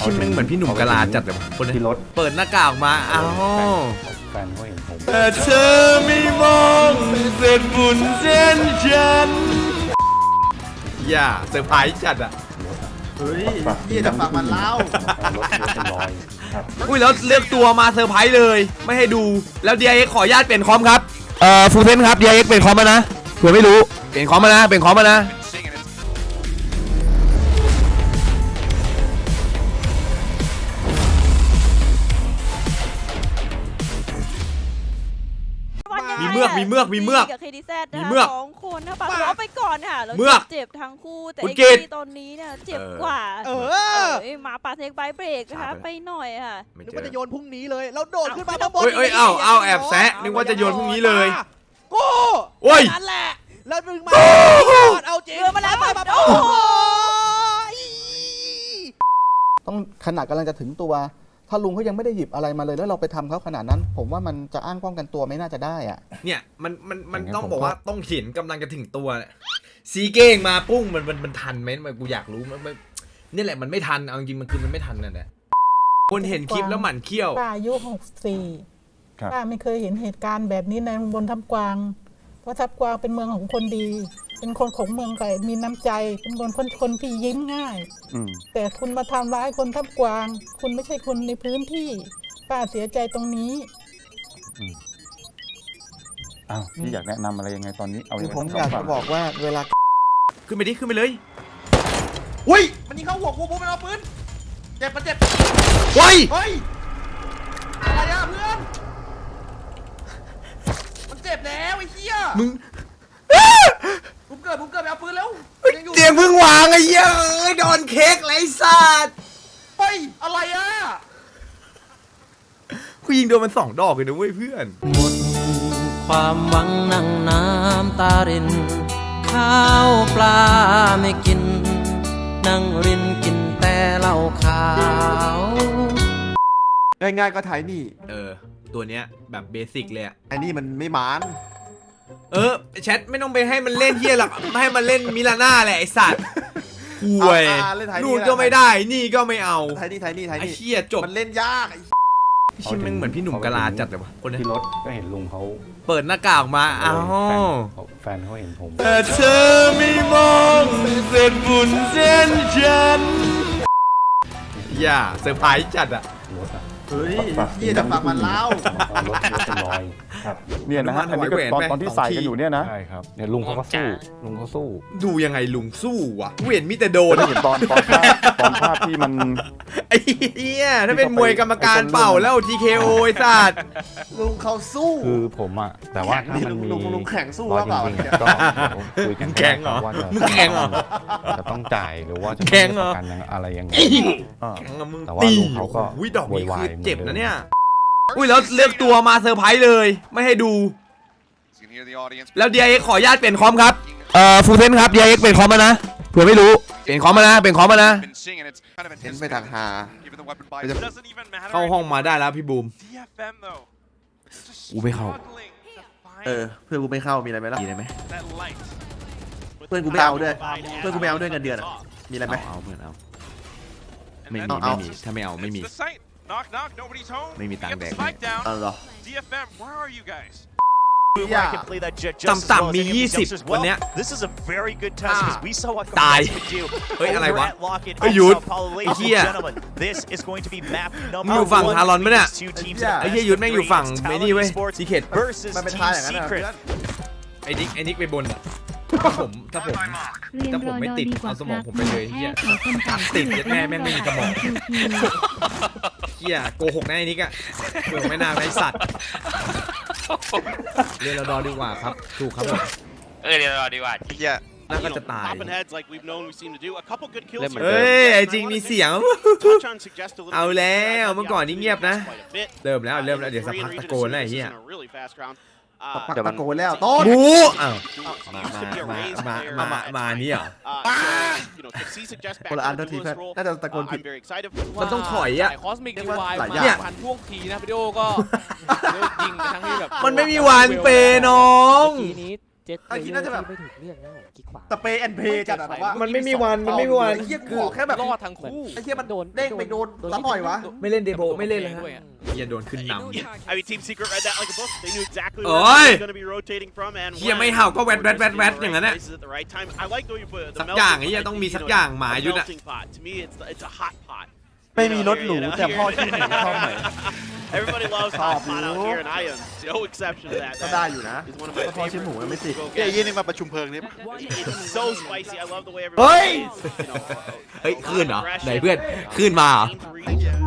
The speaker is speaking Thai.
ชิมแม่งเหมือนพี่หนุ่มกะลาจัดเลยว่ะคนนี้ที่รถเปิดหน้ากากออกมาอ้าว แฟนเขาเห็นผมแต่เธอไม่มองเส้นบุญเส้นฉัน อย่าเซอร์ไพรส์จัดอะ เฮ้ยพี่จะฟังมันเล่า รถรถเป็นรอยครับอุ้ยแล้วเลือกตัวมาเซอร์ไพรส์เลย ไม่ให้ดูแล้ว DIX ขออนุญาตเปลี่ยนคอมครับ เอ่อฟูเซนครับ DIX เปลี่ยนคอมมานะเผื่อไม่รู้ เปลี่ยนคอมมานะ เปลี่ยนคอมมานะ เมือกมีเมือกมีเมือกกับเคดีแซดมีนะคะเมือกสองคนนะปาตัวเอาไปก่อนค่ะแล้วเมือกเจ็บทั้งคู่แต่คุณเอ็กกิตซ์ตอนนี้เนี่ยเจ็บเออกว่าเอเอออมาปาเทคไบเบรกนะคะครับไปหน่อยค่ะไม่นึกเจว่าจะอโยนพรุ่งนี้เลยแล้วโดดขึ้นมาข้างบนเฮ้ยเอ้ยเอ้าเอ้าแอบแซะนึกว่าจะโยนพรุ่งนี้เลยกูโอ้ยนั่นแหละแล้วมึงมาเอาจริงเรือมาแล้วมาแบบโอ้โหต้องขนาดกำลังจะถึงตัว ถ้าลุงเขายังไม่ได้หยิบอะไรมาเลย แล้วเราไปทำเขาขนาดนั้น ผมว่ามันจะอ้างป้องกันตัวไม่น่าจะได้อะเนี่ยมันมันมันอย่างนั้นต้องผมบอกก็ว่าต้องเห็นกำลังจะถึงตัวเนี่ยซีเก้งมาปุ้งมันมันมันทันไหมมันกูอยากรู้มันมันนี่แหละมันไม่ทันเอาจริงๆมันคือมันไม่ทันนั่นแหละคนเห็นคลิปแล้วหมั่นเคี้ยว ป้าอายุหกสี่ครับ ป้าไม่เคยเห็นเหตุการณ์แบบนี้ในบนทับกวาง เพราะทับกวางเป็นเมืองของคนดี เป็นคนของเมืองไก่มีน้ำใจ เป็นคนคนคนที่ยิ้มง่าย อืมแต่คุณมาทำร้ายคนทับกวาง คุณไม่ใช่คนในพื้นที่ป้าเสียใจตรงนี้ อ้าวพี่อยากแนะนำอะไรยังไงตอนนี้เอาคือยังไงผมทั้งสอยากฝั่จะงบอกว่าเวลาขึ้นไปดิขึ้นไปเลยอุ้ยมันยิงเข้าหัวกูปุ๊บมันเอาปืนเจ็บมันเจ็บเฮ้ยเฮ้ยอะไรอะเพื่อนมันเจ็บแล้วไอ้เหี้ยมึง ผมเกิดผมเกิดไปเอาปืนแล้วยั งอยู่เตียงเพิ่งวางไอ้เหี้ยเอ้ยโดนเค้กไรสัตว์เฮ้ย อะไรอะกูยิงโดนมันสองดอกเลยนะเว้ยเพื่อน หมดความหวังนั่งน้ำตาริน ข้าวปลาไม่กิน นั่งรินกินแต่เหล้าขาว ง่ายๆก็ไทยนี่ เออ ตัวเนี้ยแบบเบสิกเลยอะไอ้นี่มันไม่หมาน เออแชทไม่ต้องไปให้มันเล่นเฮียหรอกไม่ให้มันเล่นมิลาน่าแหละไอสัตว์ห่วยอ่าเล่นไทยนี่นู่นก็ไม่ได้ นี่ก็ไม่เอาไทยนี่ไทยนี่ไทยไอนี่เฮียจบมันเล่นยากไอ้ชิมแม่งเหมือนพี่หนุ่มกะลาจัดเลยว่ะคนนี้ที่รถก็เห็นลุงเขาเปิดหน้ากากออกมาอ้าว แฟนเขาแฟนเขาเห็นผม แต่เธอไม่มองเส้นบุญเส้นฉัน อย่าเซอร์ไพรส์จัดอะรถอะเฮ้ยพี่จะฟังมันเล่า รถรถเป็นรอย ครับเนี่ยนะฮะอนุอันมันี้ติก็แหวนตอนไหมตอนที่สองใส่ทีกันอยู่เนี่ยนะ ใช่ครับเนี่ยลุงเขาก็สู้ลุงเขาสู้ ดูยังไงลุงสู้วะกูเห็นมีแต่โดนไม่เห็นตอนตอนภาพตอนภาพที่มันไอ้เหี้ยถ้าเป็นมวยกรรมการเป่าแล้ว TKO ไอ้สัตว์ลุงเขาสู้คือผมอะแต่ว่าถ้ามันมีลุงลุงแข่งสู้รอยว่าเปล่าจริงๆก็เดี๋ยวคุยกันมึงแข่งเหรอว่าจะมึงแข่งเหรอจะต้องจ่ายหรือว่าจะแข่งเหรอประกันยังอะไรยังไงอ่าแข่งกับมึงแต่ว่าตีลุงเขาก็อุ้ยดอกนี้โวยวาคืยอเหมือนเจ็บเดินะมเนี่ย อุ้ยแล้วเลือกตัวมาเซอร์ไพรส์เลย ไม่ให้ดู แล้ว DIX ขออนุญาตเปลี่ยนคอมครับเอ่อฟูเซนครับ DIX เปลี่ยนคอมมานะเผื่อไม่รู้เปลี่ยนคอมมานะเปลี่ยนคอมมานะเห็นไปทางหาเข้าห้องมาได้แล้วพี่บูม DFM though. กูไม่เข้า Struggling to find เออเพื่อนกูไม่เข้ามีอะไรไหมล่ะมีอะไรไหม that light. เพื่อนกูไม่เอาด้วยเพื่อนกูไม่เอาด้วยเงินเดือนอะมีอะไรไหมเอาเอาเพื่อนเอา And ไม่ then มีเอาไม่มีถ้าไม่เอาไม่มี it's the site. Knock knock. Nobody's home. ไม่มีตังค์ We get แด the ก spike down. เอาเหรอ DFM, where are you guys? อย่าต่ำๆมี 20 วันเนี้ย This is a very good test because we saw what ตาย Combats could do เฮ้ย อะไร over วะ at Lockett เฮ้ย in หยุด Sao Paulo. ไอ้ Ladies เหี้ย and gentlemen, this is going to be map มึงอยู่ number ฝั่ง one ทารอนปะเนี่ย between these two teams ไอ้ไอ้ in เหี้ยยุทธแม่งอยู่ฝั่ง Mentality ไอ้นี่เว้ย Sports ซีเค็ด versus มันเป็น Team ท่าอย่างนั้นเหรอ Secret เพื่อนไอ้นิกไอ้นิกไปบนอะถ้าผมถ้าผมเรียนถ้าผมรอไม่ดอติดดีกว่าเอาสมองครับผมไปเลยเหี้ยแค่ขอคนต่างติดเย็ดแม่แม่งไม่มีสมองคิวคิวเฮียโกหกนะไอ้นิกอะโกหกไม่น่าไอ้สัตว์เรียนเราดอดีกว่าครับถูกครับผมเออเดี๋ยวรอดีกว่าน่าก็จะตาย Popping heads like we've known we seem to do. A couple good kills. เอ้ยไอ้จริงมีเสียง Touch on suggest a little เอา bit แล้ว inside, เมื่อก่อนนี่เงียบนะ quite a bit. เริ่มแล้ว Uh, เริ่มแล้ว in เดี๋ยวสัก Korean พักตะ region, โกนแล้วไอ้ this เหี้ย isn't a really fast round. ปัก Uh, ตะโกนแล้วต้น หมูอ้าว used มา to be a มา raised มา player มา at มา times. นี่เหรอ Uh, so, you know, to see suggest back คนละอัน in โทษที duelist เพื่อน role, น่าจะตะโกน uh, ผิด I'm very excited. มันต้องถอยอะคอสมิกเรีดียกว่าวายหลายมาอย่างพันท่วงทีนะวิดีโอก็ ยิงไปทั้งที่แบบมันไม่มีวันเปย์น้อง เมื่อกี้นี้ เจ็ดไอ้คิดน่าจะแบบ ไม่ถูกเรียกนะผมกิ๊กขวาสเปย์แอนเพย์จัดอะแบบว่ามันไม่มีวันมันไม่มีวัน ไอ้เหี้ยกูแค่แบบรอดทั้งคู่ ไอ้เหี้ยมันเด้งไปโดนซับหน่อยวะ ไม่เล่นเดโบไม่เล่นเลยฮะเฮียโดนขึ้นน I mean, Team Secret read that like a book. They knew exactly Oi! where he was going to be rotating from and เหี้ย when. ไม่เห่าก็แวด Or แวดแวด just แวด the อย่างนั้น right น่ะ places at the right time. I like the way you put it. The สักอย่าง melting ไอ้เหี้ย pot, ต้อง I มี think, สัก you อ know, ย่างหมา a ยุทธอะ melting pot. To me, it's it's a hot pot. ไม่มีรถหรู You know, แต่พ่อ here- ชื่อหนูชอบไหม Everybody loves hot pot out here, and I am no exception to that. ก็ได้อยู่นะ Is one of my แต่พ่อชื่อหมูไม่ติด Go เอ้ย get. ยี่นี่มาประชุมเพลิงนี่ It's so spicy. I love the way เฮ้ everybody ย is, you know, เฮ้ย ขึ้นเหรอ ไหนเพื่อน ขึ้นมาเหรอ aim to reach.